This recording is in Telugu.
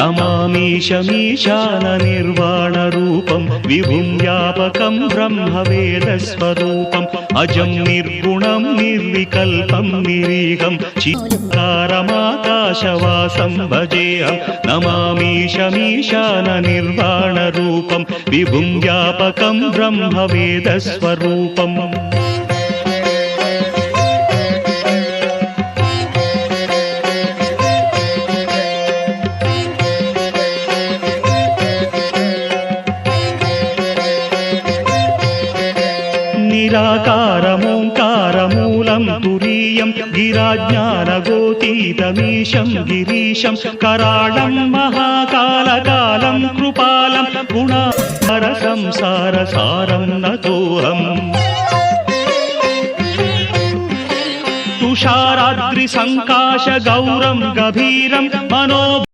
నమామీశమీశాన నిర్వాణ రూపం విభుం వ్యాపకం బ్రహ్మ వేదస్వరూపం అజం నిర్గుణం నిర్వికల్పం నిరీహం చిత్కారమాకాశవాసం భజేహం నమామీశమీశాన నిర్వాణ రూపం విభుం వ్యాపకం బ్రహ్మ వేదస్వరూపం నిరాకారమోంకారమూలం తురీయం గిరాజ్ఞానగోతీతమీశం గిరీశం కరాళం మహాకాలకాలం కృపాలం గుణార సంసార సారం నతోహం.